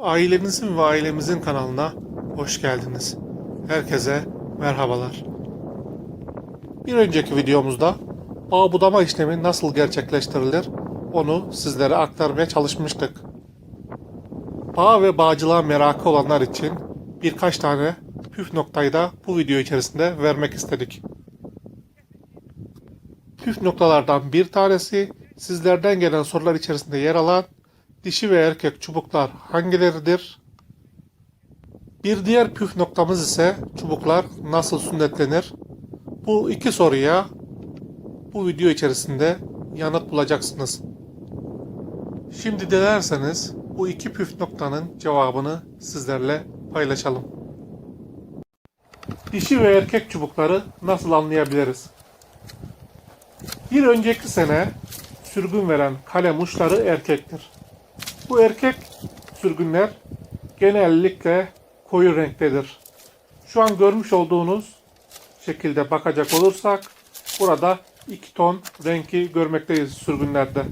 Ailemizin ve ailemizin kanalına hoş geldiniz. Herkese merhabalar. Bir önceki videomuzda bağ budama işlemi nasıl gerçekleştirilir onu sizlere aktarmaya çalışmıştık. Bağ ve bağcılığa merakı olanlar için birkaç tane püf noktayı da bu video içerisinde vermek istedik. Püf noktalardan bir tanesi sizlerden gelen sorular içerisinde yer alan dişi ve erkek çubuklar hangileridir? Bir diğer püf noktamız ise çubuklar nasıl sünnetlenir? Bu iki soruya bu video içerisinde yanıt bulacaksınız. Şimdi dilerseniz bu iki püf noktanın cevabını sizlerle paylaşalım. Dişi ve erkek çubukları nasıl anlayabiliriz? Bir önceki sene sürgün veren kalem uçları erkektir. Bu erkek sürgünler genellikle koyu renktedir. Şu an görmüş olduğunuz şekilde bakacak olursak burada iki ton renki görmekteyiz sürgünlerde.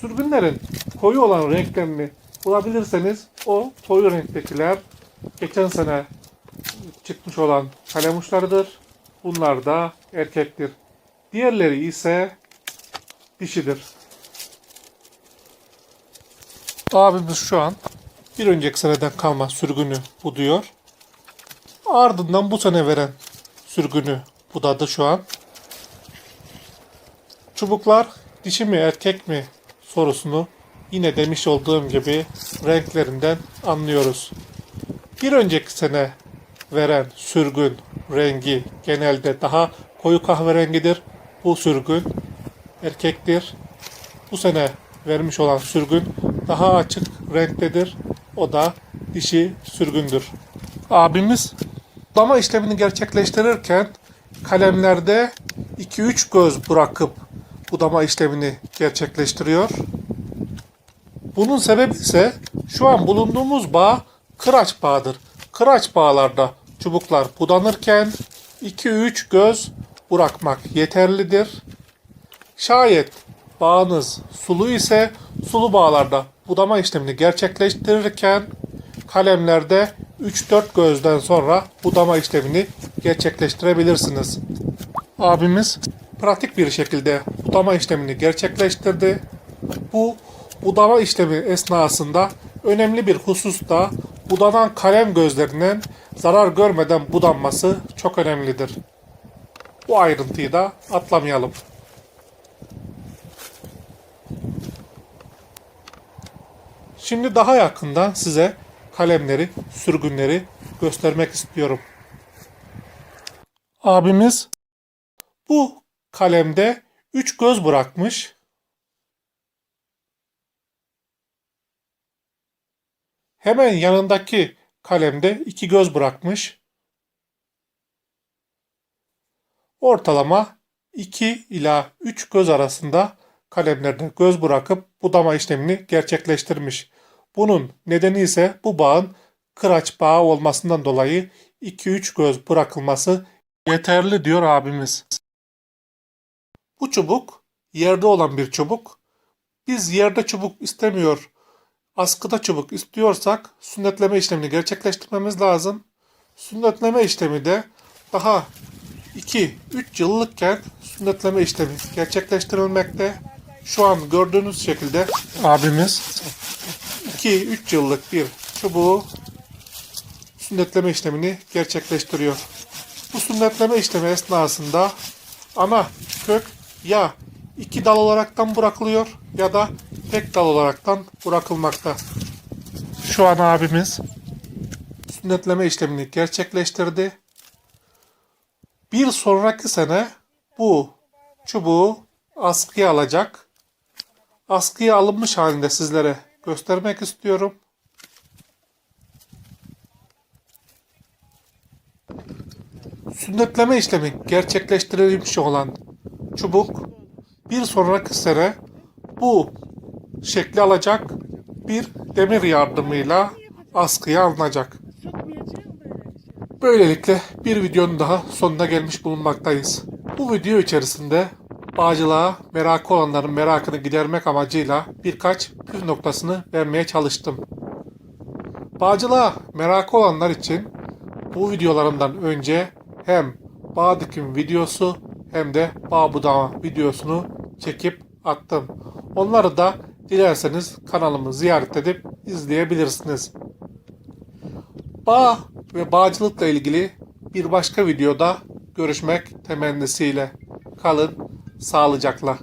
Sürgünlerin koyu olan renklerini bulabilirseniz o koyu renktekiler geçen sene çıkmış olan kalem uçlarıdır. Bunlar da erkektir. Diğerleri ise dişidir. Abimiz şu an bir önceki seneden kalma sürgünü buduyor. Ardından bu sene veren sürgünü budadı şu an. Çubuklar dişi mi erkek mi sorusunu yine demiş olduğum gibi renklerinden anlıyoruz. Bir önceki sene veren sürgün rengi genelde daha koyu kahverengidir. Bu sürgün erkektir. Bu sene vermiş olan sürgün daha açık renktedir. O da dişi sürgündür. Abimiz budama işlemini gerçekleştirirken kalemlerde 2-3 göz bırakıp budama işlemini gerçekleştiriyor. Bunun sebebi ise şu an bulunduğumuz bağ kıraç bağıdır. Kıraç bağlarda çubuklar budanırken 2-3 göz bırakmak yeterlidir. Şayet bağınız sulu ise sulu bağlarda budama işlemini gerçekleştirirken kalemlerde 3-4 gözden sonra budama işlemini gerçekleştirebilirsiniz. Abimiz pratik bir şekilde budama işlemini gerçekleştirdi. Bu budama işlemi esnasında önemli bir husus da budanan kalem gözlerinin zarar görmeden budanması çok önemlidir. Bu ayrıntıyı da atlamayalım. Şimdi daha yakından size kalemleri, sürgünleri göstermek istiyorum. Abimiz bu kalemde 3 göz bırakmış. Hemen yanındaki kalemde 2 göz bırakmış. Ortalama 2 ila 3 göz arasında kalemlerde göz bırakıp budama işlemini gerçekleştirmiş. Bunun nedeni ise bu bağın kıraç bağı olmasından dolayı 2-3 göz bırakılması yeterli diyor abimiz. Bu çubuk yerde olan bir çubuk. Biz yerde çubuk istemiyor, askıda çubuk istiyorsak sünnetleme işlemini gerçekleştirmemiz lazım. Sünnetleme işlemi de daha 2-3 yıllıkken sünnetleme işlemi gerçekleştirilmekte. Şu an gördüğünüz şekilde abimiz 2-3 yıllık bir çubuğu sünnetleme işlemini gerçekleştiriyor. Bu sünnetleme işlemi esnasında ana kök ya iki dal olaraktan bırakılıyor ya da tek dal olaraktan bırakılmakta. Şu an abimiz sünnetleme işlemini gerçekleştirdi. Bir sonraki sene bu çubuğu askıya alacak. Askıya alınmış halinde sizlere göstermek istiyorum. Sünnetleme işlemi gerçekleştirilmiş olan çubuk bir sonraki sene bu şekli alacak bir demir yardımıyla askıya alınacak. Böylelikle bir videonun daha sonuna gelmiş bulunmaktayız. Bu video içerisinde bağcılığa merakı olanların merakını gidermek amacıyla birkaç püf noktasını vermeye çalıştım. Bağcılığa merakı olanlar için bu videolarımdan önce hem bağ dikim videosu hem de bağ budama videosunu çekip attım. Onları da dilerseniz kanalımı ziyaret edip izleyebilirsiniz. Bağ ve bağcılıkla ilgili bir başka videoda görüşmek temennisiyle. Kalın sağlıcakla.